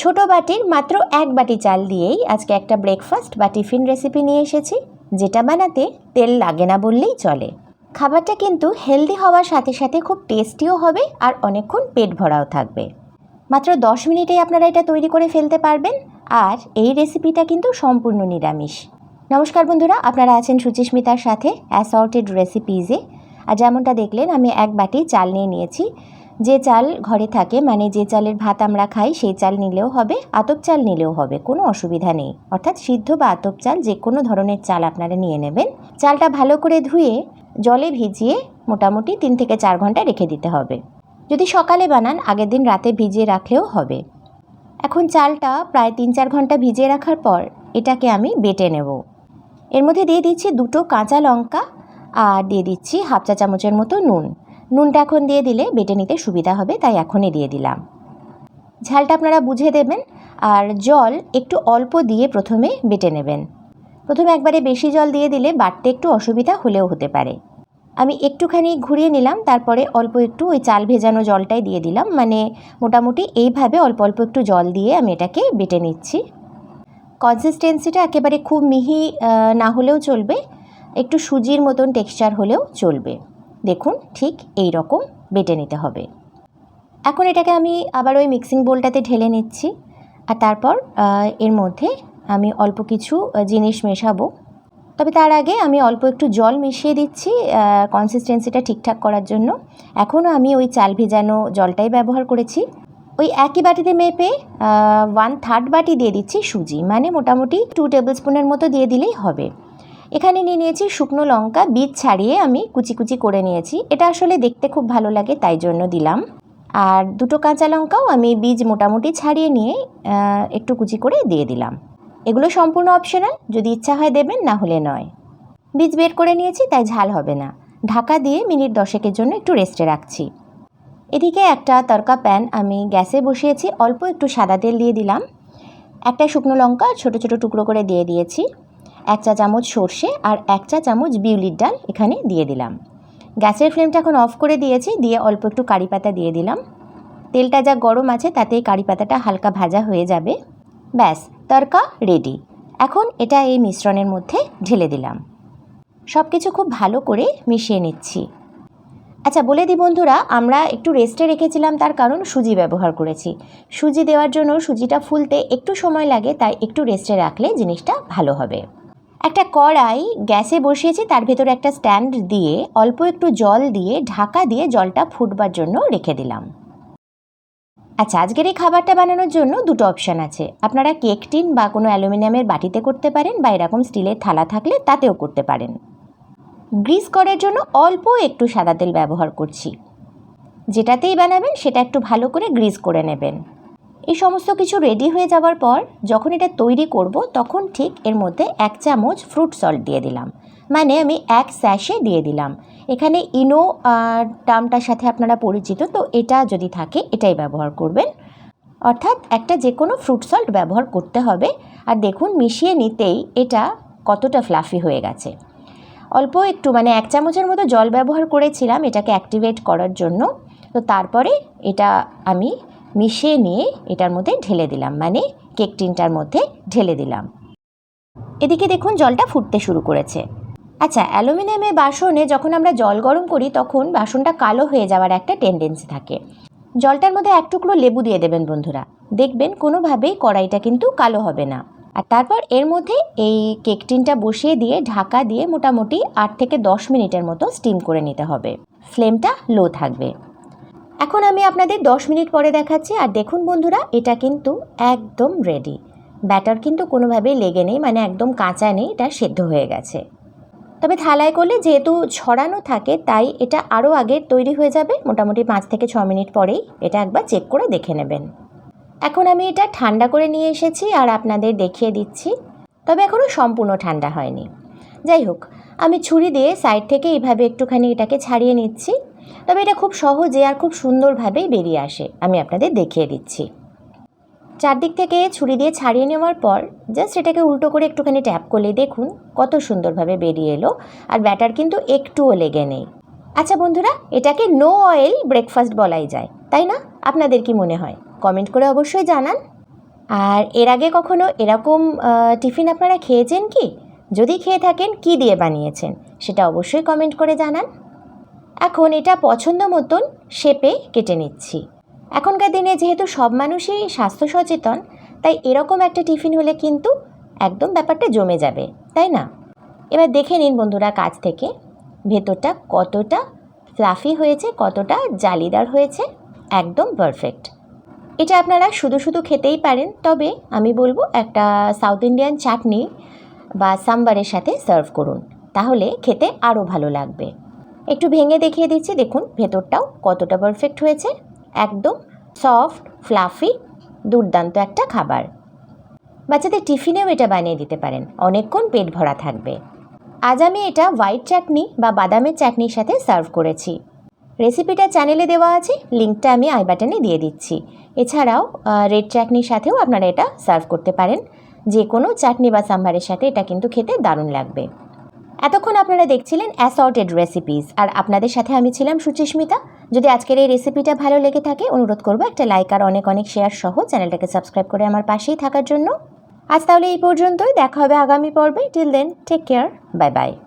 ছোট বাটির মাত্র এক বাটি চাল দিয়েই আজকে একটা ব্রেকফাস্ট বা টিফিন রেসিপি নিয়ে এসেছি, যেটা বানাতে তেল লাগে না বললেই চলে। খাবারটা কিন্তু হেলদি হওয়ার সাথে সাথে খুব টেস্টিও হবে আর অনেকক্ষণ পেট ভরাও থাকবে। মাত্র দশ মিনিটেই আপনারা এটা তৈরি করে ফেলতে পারবেন আর এই রেসিপিটা কিন্তু সম্পূর্ণ নিরামিষ। নমস্কার বন্ধুরা, আপনারা আছেন সুচিস্মিতার সাথে অ্যাসর্টেড রেসিপিজে আর যেমনটা দেখলেন, আমি এক বাটি চাল নিয়ে নিয়েছি। যে চাল ঘরে থাকে মানে যে চালের ভাত আমরা খাই, সেই চাল নিলেও হবে, আতপ চাল নিলেও হবে, কোনো অসুবিধা নেই। অর্থাৎ সিদ্ধ বা আতপ চাল, যে কোনো ধরনের চাল আপনারা নিয়ে নেবেন। চালটা ভালো করে ধুয়ে, জলে ভিজিয়ে মোটামুটি তিন থেকে চার ঘণ্টা রেখে দিতে হবে। যদি সকালে বানান, আগের দিন রাতে ভিজিয়ে রাখলেও হবে। এখন চালটা প্রায় তিন চার ঘণ্টা ভিজিয়ে রাখার পর, এটাকে আমি বেটে নেব। এর মধ্যে দিয়ে দিচ্ছি দুটো কাঁচা লঙ্কা আর দিয়ে দিচ্ছি হাফ চা চামচের মতো নুন। নুনটা এখন দিয়ে দিলে বেটে নিতে সুবিধা হবে, তাই এখনই দিয়ে দিলাম। ঝালটা আপনারা বুঝে দেবেন, আর জল একটু অল্প দিয়ে প্রথমে বেটে নেবেন। প্রথমে একবারে বেশি জল দিয়ে দিলে বাটতে একটু অসুবিধা হলেও হতে পারে। আমি একটুখানি ঘুরিয়ে নিলাম, তারপরে অল্প একটু ওই চাল ভেজানো জলটাই দিয়ে দিলাম মানে মোটামুটি এইভাবে অল্প অল্প একটু জল দিয়ে আমি এটাকে বেটে নিচ্ছি। কনসিস্টেন্সিটা একেবারে খুব মিহি না হলেও চলবে, একটু সুজির মতন টেক্সচার হলেও চলবে। দেখুন ঠিক এই রকম বেটে নিতে হবে। এখন এটাকে আমি আবার ওই মিক্সিং বোলটাতে ঢেলে নিচ্ছি। আর তারপর এর মধ্যে আমি অল্প কিছু জিনিস মেশাবো। তবে তার আগে আমি অল্প একটু জল মিশিয়ে দিচ্ছি কনসিস্টেন্সিটা ঠিকঠাক করার জন্য। এখনও আমি ওই চাল ভেজানো জলটাই ব্যবহার করেছি। ওই একই বাটিতে মেপে ওয়ান থার্ড বাটি দিয়ে দিচ্ছি সুজি। মানে মোটামুটি টু টেবিল স্পুনের মতো দিয়ে দিলেই হবে। এখানে নিয়ে নিয়েছি শুকনো লঙ্কা, বীজ ছাড়িয়ে আমি কুচি কুচি করে নিয়েছি। এটা আসলে দেখতে খুব ভালো লাগে, তাই জন্য দিলাম। আর দুটো কাঁচা লঙ্কাও আমি বীজ মোটামুটি ছাড়িয়ে নিয়ে একটু কুচি করে দিয়ে দিলাম। এগুলো সম্পূর্ণ অপশনাল যদি ইচ্ছা হয় দেবেন, না হলে নয়। বীজ বের করে নিয়েছি, তাই ঝাল হবে না। ঢাকা দিয়ে মিনিট দশেকের জন্য একটু রেস্টে রাখছি। এদিকে একটা তরকা প্যান আমি গ্যাসে বসিয়েছি, অল্প একটু সাদা তেল দিয়ে দিলাম। একটা শুকনো লঙ্কা ছোট ছোট টুকরো করে দিয়ে দিয়েছি। এক চা চামচ সর্ষে আর এক চা চামচ বিউলির ডাল এখানে দিয়ে দিলাম। গ্যাসের ফ্লেমটা এখন অফ করে দিয়েছি, দিয়ে অল্প একটু কারি পাতা দিয়ে দিলাম। তেলটা যা গরম আছে তাতেই কারি পাতাটা হালকা ভাজা হয়ে যাবে। ব্যাস তরকা রেডি এখন এটা এই মিশ্রণের মধ্যে ঢেলে দিলাম। সব কিছু খুব ভালো করে মিশিয়ে নিচ্ছি। আচ্ছা বলে দিই বন্ধুরা, আমরা একটু রেস্টে রেখেছিলাম, তার কারণ সুজি ব্যবহার করেছি। সুজি দেওয়ার জন্য সুজিটা ফুলতে একটু সময় লাগে, তাই একটু রেস্টে রাখলে জিনিসটা ভালো হবে। একটা কড়াই গ্যাসে বসিয়েছি, তার ভেতরে একটা স্ট্যান্ড দিয়ে অল্প একটু জল দিয়ে ঢাকা দিয়ে জলটা ফুটবার জন্য রেখে দিলাম। আচ্ছা আজকের এই খাবারটা বানানোর জন্য দুটো অপশান আছে। আপনারা কেক টিন বা কোনো অ্যালুমিনিয়ামের বাটিতে করতে পারেন বা এরকম স্টিলের থালা থাকলে তাতেও করতে পারেন। গ্রিস করার জন্য অল্প একটু সাদা তেল ব্যবহার করছি। যেটাতেই বানাবেন সেটা একটু ভালো করে গ্রিস করে নেবেন। এই সমস্ত কিছু রেডি হয়ে যাওয়ার পর যখন এটা তৈরি করব, তখন ঠিক এর মধ্যে এক চামচ ফ্রুট সল্ট দিয়ে দিলাম। মানে আমি এক স্যাশে দিয়ে দিলাম। এখানে ইনো টার্মটার সাথে আপনারা পরিচিত, তো এটা যদি থাকে, এটাই ব্যবহার করবেন। অর্থাৎ একটা যে কোনো ফ্রুট সল্ট ব্যবহার করতে হবে। আর দেখুন, মিশিয়ে নিতেই এটা কতটা ফ্লাফি হয়ে গেছে। অল্প একটু মানে এক চামচের মতো জল ব্যবহার করেছিলাম এটাকে অ্যাক্টিভেট করার জন্য। তো তারপরে এটা আমি মিশিয়ে নিয়ে এটার মধ্যে ঢেলে দিলাম মানে কেক টিনটার মধ্যে ঢেলে দিলাম। এদিকে দেখুন জলটা ফুটতে শুরু করেছে। আচ্ছা অ্যালুমিনিয়ামের বাসনে যখন আমরা জল গরম করি, তখন বাসনটা কালো হয়ে যাওয়ার একটা টেন্ডেন্সি থাকে। জলটার মধ্যে এক টুকরো লেবু দিয়ে দেবেন বন্ধুরা। দেখবেন কোনোভাবেই কড়াইটা কিন্তু কালো হবে না। আর তারপর এর মধ্যে এই কেক টিনটা বসিয়ে দিয়ে ঢাকা দিয়ে মোটামুটি আট থেকে দশ মিনিটের মতো স্টিম করে নিতে হবে। ফ্লেমটা লো থাকবে। এখন আমি আপনাদের দশ মিনিট পরে দেখাচ্ছি, আর দেখুন বন্ধুরা, এটা কিন্তু একদম রেডি ব্যাটার কিন্তু কোনোভাবেই লেগে নেই মানে একদম কাঁচা নেই, এটা সেদ্ধ হয়ে গেছে। তবে থালায় করলে যেহেতু ছড়ানো থাকে, তাই এটা আরও আগের তৈরি হয়ে যাবে, মোটামুটি পাঁচ থেকে ছ মিনিট পরেই। এটা একবার চেক করে দেখে নেবেন। এখন আমি এটা ঠান্ডা করে নিয়ে এসেছি, আর আপনাদের দেখিয়ে দিচ্ছি। তবে এখনও সম্পূর্ণ ঠান্ডা হয়নি। যাই হোক, আমি ছুরি দিয়ে সাইড থেকে এইভাবে একটুখানি এটাকে ছাড়িয়ে নিচ্ছি। তবে এটা খুব সহজে আর খুব সুন্দরভাবেই বেরিয়ে আসে। আমি আপনাদের দেখিয়ে দিচ্ছি। চারদিক থেকে ছুরি দিয়ে ছাড়িয়ে নেওয়ার পর জাস্ট এটাকে উল্টো করে একটুখানি ট্যাপ করলে দেখুন কত সুন্দরভাবে বেরিয়ে এলো আর ব্যাটার কিন্তু একটুও লেগে নেই। আচ্ছা বন্ধুরা, এটাকে নো অয়েল ব্রেকফাস্ট বলাই যায়, তাই না? আপনাদের কি মনে হয়? কমেন্ট করে অবশ্যই জানান। আর এর আগে কখনো এরকম টিফিন আপনারা খেয়েছেন কি? যদি খেয়ে থাকেন, কি দিয়ে বানিয়েছেন? সেটা অবশ্যই কমেন্ট করে জানান। এখন এটা পছন্দ মতন শেপে কেটে নিচ্ছি। এখনকার দিনে যেহেতু সব মানুষই স্বাস্থ্য সচেতন, তাই এরকম একটা টিফিন হলে কিন্তু একদম ব্যাপারটা জমে যাবে, তাই না? এবার দেখে নিন বন্ধুরা কাছ থেকে, ভেতরটা কতটা ফ্লাফি হয়েছে, কতটা জালিদার হয়েছে, একদম পারফেক্ট এটা আপনারা শুধু শুধু খেতেই পারেন, তবে আমি বলব একটা সাউথ ইন্ডিয়ান চাটনি বা সাম্বারের সাথে সার্ভ করুন, তাহলে খেতে আরও ভালো লাগবে। একটু ভেঙে দেখিয়ে দিচ্ছি, দেখুন ভেতরটাও কতটা পারফেক্ট হয়েছে। একদম সফট ফ্লাফি দুর্দান্ত একটা খাবার। বাচ্চাদের টিফিনেও এটা বানিয়ে দিতে পারেন, অনেকক্ষণ পেট ভরা থাকবে। আজ আমি এটা হোয়াইট চাটনি বা বাদামের চাটনির সাথে সার্ভ করেছি। রেসিপিটা চ্যানেলে দেওয়া আছে লিঙ্কটা আমি আই বাটনে দিয়ে দিচ্ছি। এছাড়াও রেড চাটনির সাথেও আপনারা এটা সার্ভ করতে পারেন। যে কোনো চাটনি বা সাম্বারের সাথে এটা কিন্তু খেতে দারুণ লাগবে। এতক্ষণ আপনারা দেখছিলেন অ্যাসর্টেড রেসিপিস আর আপনাদের সাথে আমি ছিলাম সুচিস্মিতা। যদি আজকের এই রেসিপিটা ভালো লেগে থাকে, অনুরোধ করব একটা লাইক আর অনেক অনেক শেয়ার সহ চ্যানেলটাকে সাবস্ক্রাইব করে আমার পাশেই থাকার জন্য। আজ তাহলে এই পর্যন্তই, দেখা হবে আগামী পর্বে। Till then take care bye bye